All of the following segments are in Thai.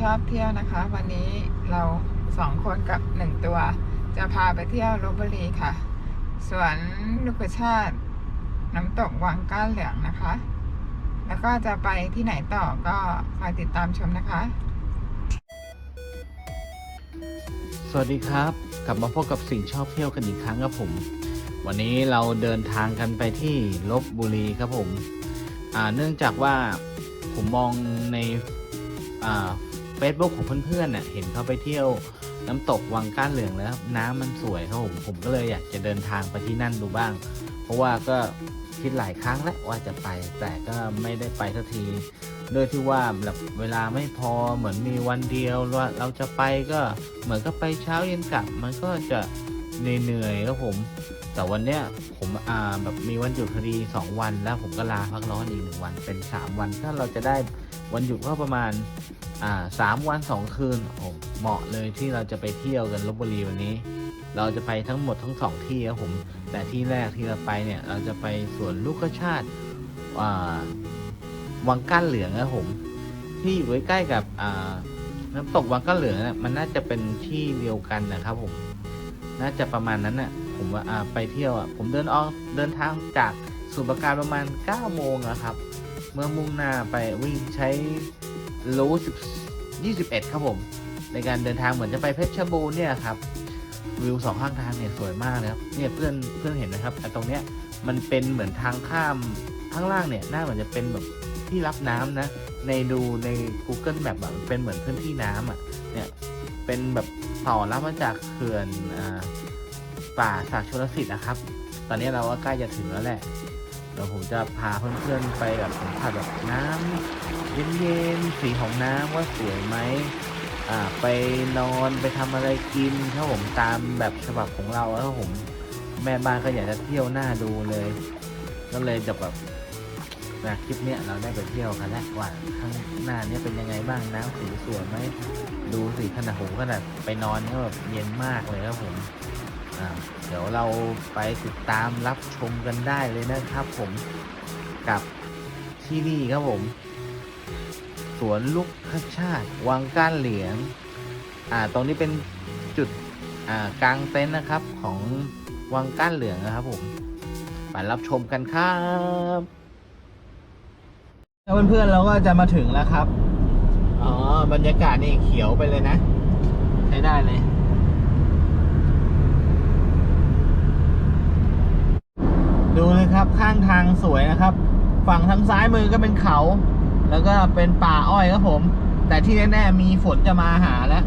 ชอบเที่ยวนะคะ วันนี้เราสองคนกับหนึ่งตัว จะพาไปเที่ยวลบบุรีค่ะ สวนลูกชาติ น้ำตกวังก้านเหลืองนะคะ แล้วก็จะไปที่ไหนต่อก็คอยติดตามชมนะคะ สวัสดีครับ กลับมาพบกับสิ่งชอบเที่ยวกันอีกครั้งครับผม วันนี้เราเดินทางกันไปที่ลบบุรีครับผมเนื่องจากว่าผมมองในอ่ เฟซบุ๊กของเพื่อนๆเน่ะเห็นเขาไปเที่ยวน้ำตกวังก้านเหลืองแล้วน้ำมันสวยครับผมผมก็เลยอยากจะเดินทางไปที่นั่นดูบ้าง เพราะว่าก็คิดหลายครั้งแล้วว่าจะไป แต่ก็ไม่ได้ไปสักทีด้วยที่ว่าแบบเวลาไม่พอเหมือนมีวันเดียวว่าเราจะไปก็เหมือนก็ไปเช้าเย็นกลับ มันก็จะ เหนื่อยๆครับผม แต่วันเนี้ยผมอ่าแบบมีวันหยุดพอดีสองวัน แล้วผมก็ลาพักร้อนอีกหนึ่งวันเป็นสามวัน ถ้าเราจะได้วันหยุดก็ประมาณอ่าสามวันสองคืนโอ้เหมาะเลยที่เราจะไปเที่ยวกันลบบุรีวันนี้ เราจะไปทั้งหมดทั้งสองที่ครับผม แต่ที่แรกที่เราไปเนี่ยเราจะไปสวนลูกชาติอ่าวังก้านเหลืองครับผมที่อยู่ใกล้ๆกับอ่าน้ำตกวังก้านเหลืองน่ะมันน่าจะเป็นที่เดียวกันนะครับผม น่าจะประมาณนั้นน่ะผมว่าไปเที่ยวอะผมเดินออกเดินทางจากสมุทรปราการประมาณ 9 โมงนะครับ เมื่อมุ่งหน้าไปวิ่งใช้รู้สิบยี่สิบเอ็ดครับผม ในการเดินทางเหมือนจะไปเพชรบูรณ์เนี่ยครับวิวสองข้างทางเนี่ยสวยมากเลยครับเนี่ยเพื่อนเพื่อนเห็นนะครับไอ้ตรงเนี้ยมันเป็นเหมือนทางข้ามข้างล่างเนี่ยน่าเหมือนจะเป็นแบบที่รับน้ำนะ ในดูใน Google แบบแบบเป็นเหมือนพื้นที่น้ำอะเนี่ยเป็นแบบ ต่อรับมาจากเขื่อนอ่าป่าสากชลสิทธิ์นะครับ ตอนนี้เราก็ใกล้จะถึงแล้วแหละเดี๋ยวผมจะพาเพื่อนๆไปแบบสัมผัสแบบน้ำเย็นๆสีของน้ำว่าสวยไหมอ่าไปนอนไปทำอะไรกินครับผมตามแบบฉบับของเราแล้วผมแม่บ้านก็อยากจะเที่ยวหน้าดูเลยก็เลยจะแบบ นะคลิปเนี้ยเราได้ไปเที่ยวกันแล้วว่าข้างหน้าเนี้ยเป็นยังไงบ้างน้ำสีสวยไหมดูสิขนาดผมขนาดไปนอนก็แบบเย็นมากเลยครับผมเดี๋ยวเราไปติดตามรับชมกันได้เลยนะครับ ผมกับที่นี่ครับผม สวนลูกคชาติวังก้านเหลียง อ่าตรงนี้เป็นจุดอ่ากลางเต็นท์นะครับของวังก้านเหลืองนะครับผมไปรับชมกันครับ เพื่อนๆเราก็จะมาถึงแล้วครับ อ๋อ บรรยากาศนี่เขียวไปเลยนะ ใช้ได้เลย ดูเลยครับข้างทางสวยนะครับ ฝั่งทางซ้ายมือก็เป็นเขา แล้วก็เป็นป่าอ้อยครับผม แต่ที่แน่ๆมีฝนจะมาหาแล้ว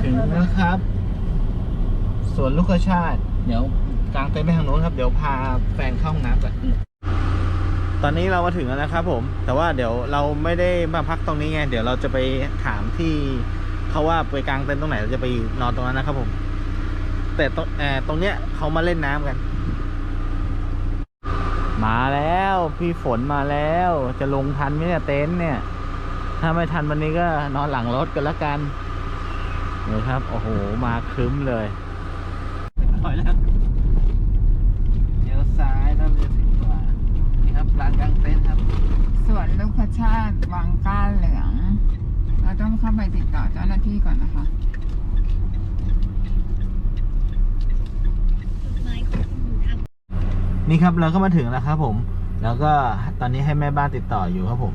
ถึงแล้วครับ สวนลูกชาติ เดี๋ยวกลางเต็นท์ไปทางโน้นครับ เดี๋ยวพาแฟนเข้าห้องน้ำก่อน ตอนนี้เรามาถึงแล้วนะครับผม แต่ว่าเดี๋ยวเราไม่ได้มาพักตรงนี้ไง เดี๋ยวเราจะไปถามที่เขาว่าไปกลางเต็นท์ตรงไหนเราจะไปนอนตรงนั้นนะครับผม แต่ตรงเออตรงเนี้ยเขามาเล่นน้ำกัน มาแล้วพี่ฝนมาแล้ว จะลงทันไหมเนี่ยเต็นท์เนี่ย ถ้าไม่ทันวันนี้ก็นอนหลังรถกันละกันนี่ครับ โอ้โห มาครึ้มเลยถอยแล้วเดี๋ยวซ้ายแล้วจะถึงกว่านี่ครับลานกลางเต็นท์ครับ สวนลูก ชาติวังก้านเหลือง เราต้องเข้าไปติดต่อเจ้าหน้าที่ก่อนนะคะนี่ครับเราก็มาถึงแล้วครับผม แล้วก็ตอนนี้ให้แม่บ้านติดต่ออยู่ครับผม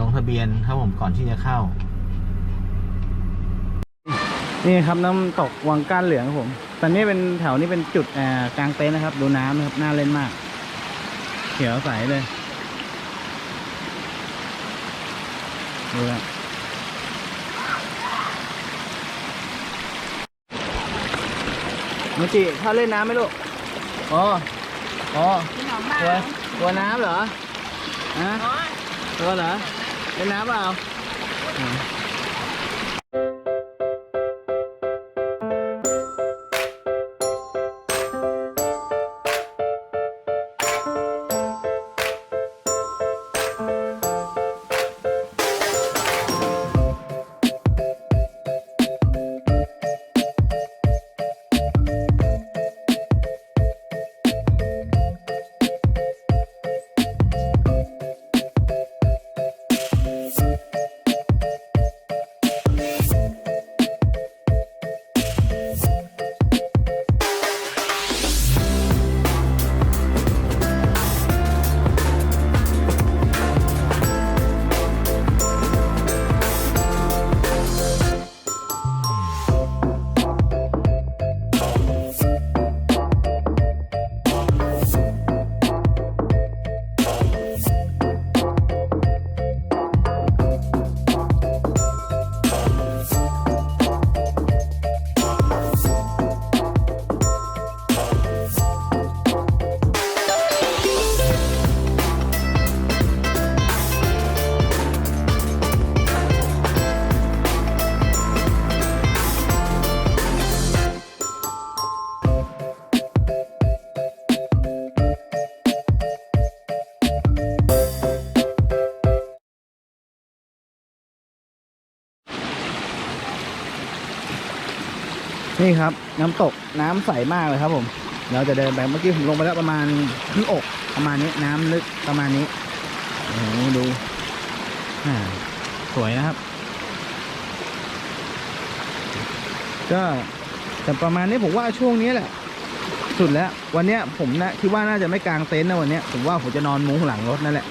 ลงทะเบียนครับผมก่อนที่จะเข้า นี่ครับน้ำตกวังก้านเหลืองครับผม ตอนนี้เป็นแถวนี้เป็นจุดอ่ากลางเต็นท์นะครับ ดูน้ำนะครับน่าเล่นมาก เขียวใสเลย ดูนะมจิเข้าเล่นน้ำไหมลูก อ๋อ อ๋อพี่น้องมากกลัว กลัวน้ำเหรอฮะกลัวเหรอ เล่นน้ำเปล่าอื นี่ครับน้ำตกน้ำใสมากเลยครับผม เราจะเดินไปเมื่อกี้ผมลงไปแล้วประมาณครึ่อกประมาณนี้น้ำลึกประมาณนี้โอ้โหดูสวยนะครับ ก็แต่ประมาณนี้ผมว่าช่วงนี้แหละ สุดแล้ว วันนี้ผมนะคิดว่าน่าจะไม่กางเต็นท์นะวันนี้ผมว่าผมจะนอนมุ้งหลังรถนั่นแหละ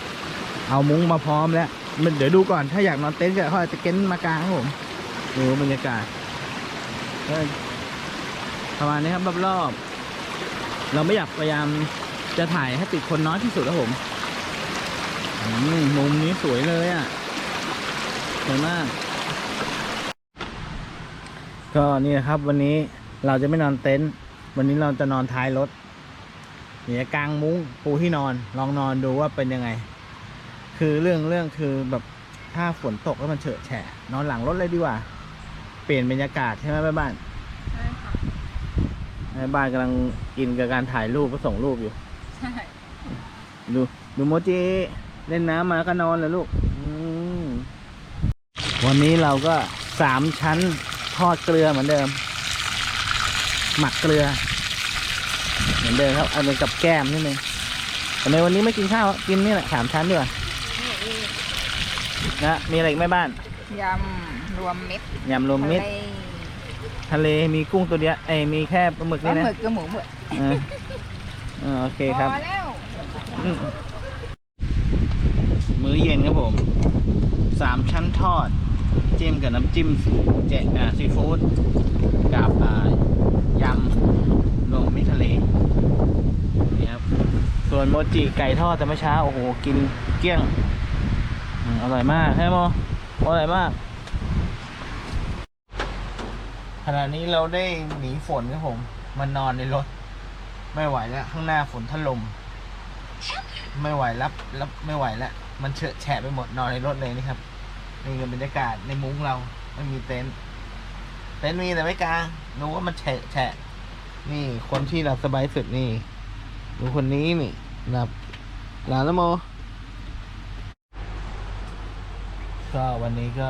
เอามุ้งมาพร้อมแล้วมันเดี๋ยวดูก่อนถ้าอยากนอนเต็นท์ก็เขาอาจะเก้นมากางครับผมดูบรรยากาศ ประมาณนี้ครับรอบๆเราไม่อยากพยายามจะถ่ายให้ติดคนน้อยที่สุดครับผมอืมุมนี้สวยเลยอะสวยมาก ก็นี่นะครับ วันนี้เราจะไม่นอนเต็นท์วันนี้เราจะนอนท้ายรถเนี่ยกางมุ้งปูที่นอน ลองนอนดูว่าเป็นยังไง คือเรื่องเรื่องคือแบบถ้าฝนตกแล้วมันเฉอะแฉะนอนหลังรถเลยดีกว่า เปลี่ยนบรรยากาศใช่ไหมแม่บ้าน แม่บ้านกำลังอินกับการถ่ายรูปก็ส่งรูปอยู่ ใช่ ดู ดูโมจิเล่นน้ำมาก็นอนเลยลูกอืมวันนี้เราก็สามชั้นทอดเกลือเหมือนเดิม หมักเกลือ เหมือนเดิมครับเอาเป็นกับแก้มนิดนึงแต่ในวันนี้ไม่กินข้าวกินนี่แหละสามชั้นดีกว่านะมีอะไรอีกไหมบ้านยำรวมมิตรยำรวมมิตรทะเล ทะเลมีกุ้งตัวเดียวเอ้ยมีแค่ปลาหมึกปลานี่นะหมึกกับหมูหมึกเออเออโอเคครับ พอแล้ว อืมมื้อเย็นครับผม สามชั้นทอด จิ้มกับน้ำจิ้มเจอ่าซีฟู้ดกับอ่ายำรวมมิตรทะเลนี่ครับ ส่วนโมจิไก่ทอดแต่เมื่อเช้า โอ้โห กินเกลี้ยงอืมอร่อยมากใช่ไหมโมอร่อยมาก ข ณะนี้เราได้หนีฝนครับผมมานอนในรถ ไม่ไหวแล้ว ข้างหน้าฝนถล่มไม่ไหวรับรับไม่ไหวแล้วมันเฉอะแฉะไปหมดนอนในรถเลยนี่ครับนี่คือบรรยากาศในมุ้งเราไม่มีเต็นท์เต็นท์มีแต่ไม่กลางดูว่ามันเฉะแฉะนี่คนที่หลับสบายสุดนี่ดูคนนี้นี่หลับหลับแล้วโม ก็วันนี้ก็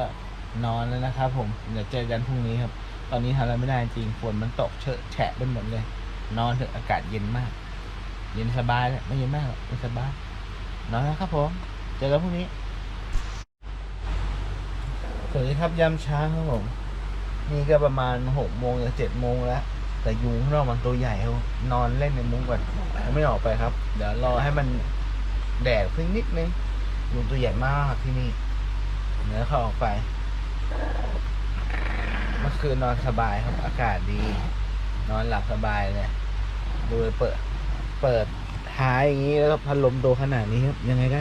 นอนแล้วนะครับผมเดี๋ยวเจอกันพรุ่งนี้ครับ ตอนนี้ทำอะไรไม่ได้จริงฝนมันตกเฉอะแฉะไปหมดเลย นอนเถอะอากาศเย็นมาก เย็นสบายแหละไม่เย็นมากหรอกเย็นสบายนอนแล้วครับผมเจอกันพรุ่งนี้สวัสดีครับยามเช้าครับผม นี่ก็ประมาณหกโมงหรือเจ็ดโมงแล้ว แต่ยุงข้างนอกมันตัวใหญ่ครับนอนเล่นในมุ้งก่อนยังไม่ออกไปครับ เดี๋ยวรอให้มันแดดขึ้นนิดนึงยุงตัวใหญ่มากที่นี่เดี๋ยวเขาออกไป เมื่อคืนนอนสบายครับ อากาศดี นอนหลับสบายเลยดูเปิด เปิดท้ายอย่างนี้แล้วก็พัดลมโตขนาดนี้ครับ ยังไงก็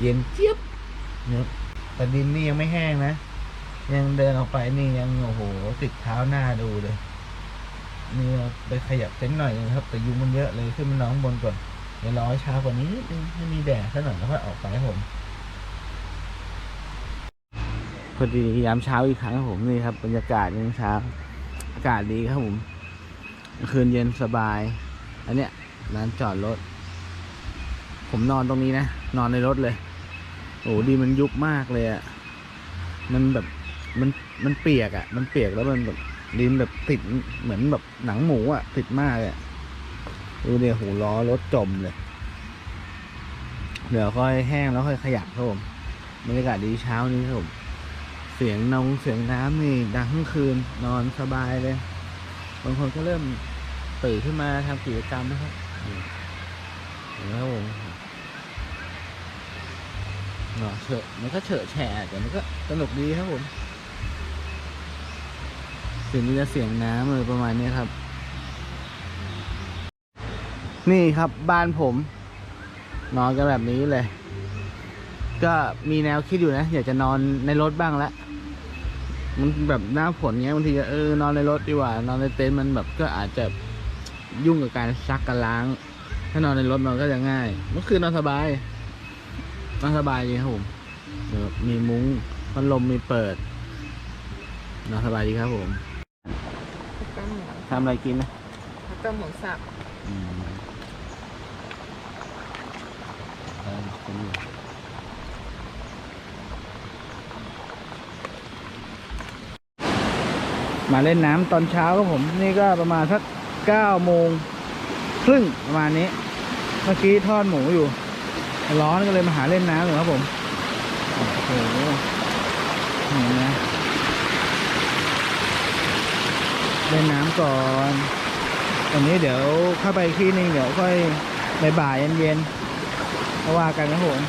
เย็นเจี๊ยบเนี่ยแต่ดินนี่ยังไม่แห้งนะ ยังเดินออกไปนี่ยังโอ้โหติดเท้าหน้าดูเลย นี่ไปขยับเต็นหน่อยนึงครับ แต่ยุงมันเยอะเลยขึ้นมาน้องบนก่อนเดี๋ยวรอให้เช้ากว่านี้นิดนึงให้มีแดดสักหน่อยแล้วค่อยออกไปครับผม พอดียามเช้าอีกครั้งครับผมนี่ครับบรรยากาศยามเช้า อากาศดีครับผม คืนเย็นสบาย อันเนี้ยร้านจอดรถ ผมนอนตรงนี้นะ นอนในรถเลย โอ้ดีมันยุบมากเลยอะ่ะ มันแบบมันมันเปียกอะ่ะ มันเปียกแล้วมันแบบดินแบบติดเหมือนแบบหนังหมูอะ่ะ ติดมากเลยอะดูเดี๋ยวหูล้อรถจมเลย เดี๋ยวค่อยแห้งแล้วค่อยขยับครับผมบรรยากาศดีเช้านี้ครับผม เสียงนองเสียงน้ำนี่ดังทั้งคืนนอนสบายเลย บางคนก็เริ่มตื่นขึ้นมาทำกิจกรรมนะครับเห็นไหมครับผมเนาะเฉอะมันก็เฉอะแฉะแต่มันก็สนุกดีครับผมเสียงนี้จะเสียงน้ำเลยประมาณนี้ครับ นี่ครับบ้านผมนอนกันแบบนี้เลย ก็มีแนวคิดอยู่นะ อยากจะนอนในรถบ้างละ มันแบบหน้าฝนเงี้ยบางทีก็เออนอนในรถดีกว่านอนในเต็นท์มันแบบก็อาจจะยุ่งกับการซักกันล้าง ถ้านอนในรถมันก็จะง่ายเมื่อคืนนอนสบายนอนสบายดีครับผมเดี๋ยวมีมุ้งพัดลมมีเปิดนอนสบายดีครับผมแล้วก็หมูทำอะไรกินนะแล้วก็หมูสับอืมเออกินอยู่ มาเล่นน้ำตอนเช้าครับผมนี่ก็ประมาณสักเก้าโมงครึ่งประมาณนี้ เมื่อกี้ทอดหมูอยู่ ร้อนก็เลยมาหาเล่นน้ำอยู่ครับผมโอ้โหเห็นไหมเล่นน้ำก่อนตอนนี้เดี๋ยวเข้าไปอีกที่นึงเดี๋ยวค่อยบ่ายเย็นๆก็ว่ากันครับผม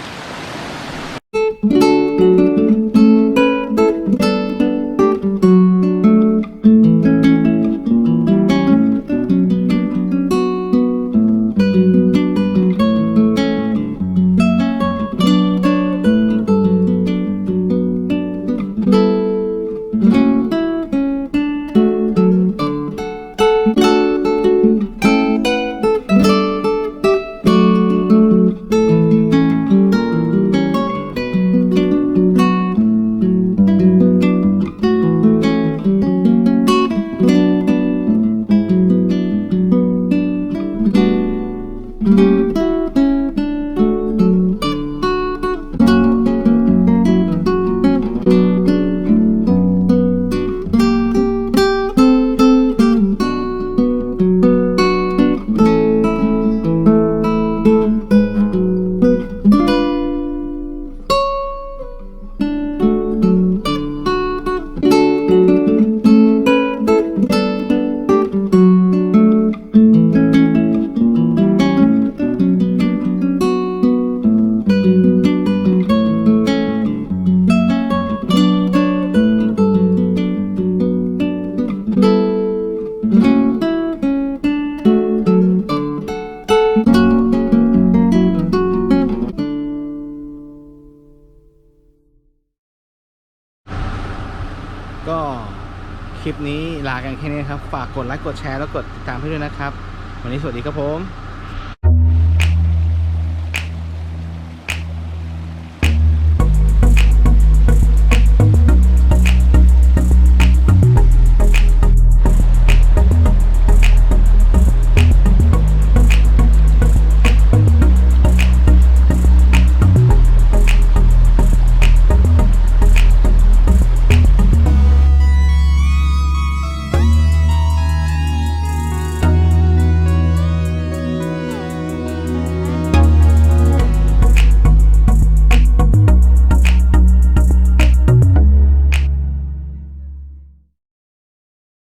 ลิปนี้ลากันแค่นี้ครับ ฝากกดไลค์กดแชร์แล้วกดติดตามให้ด้วยนะครับ วันนี้สวัสดีครับผม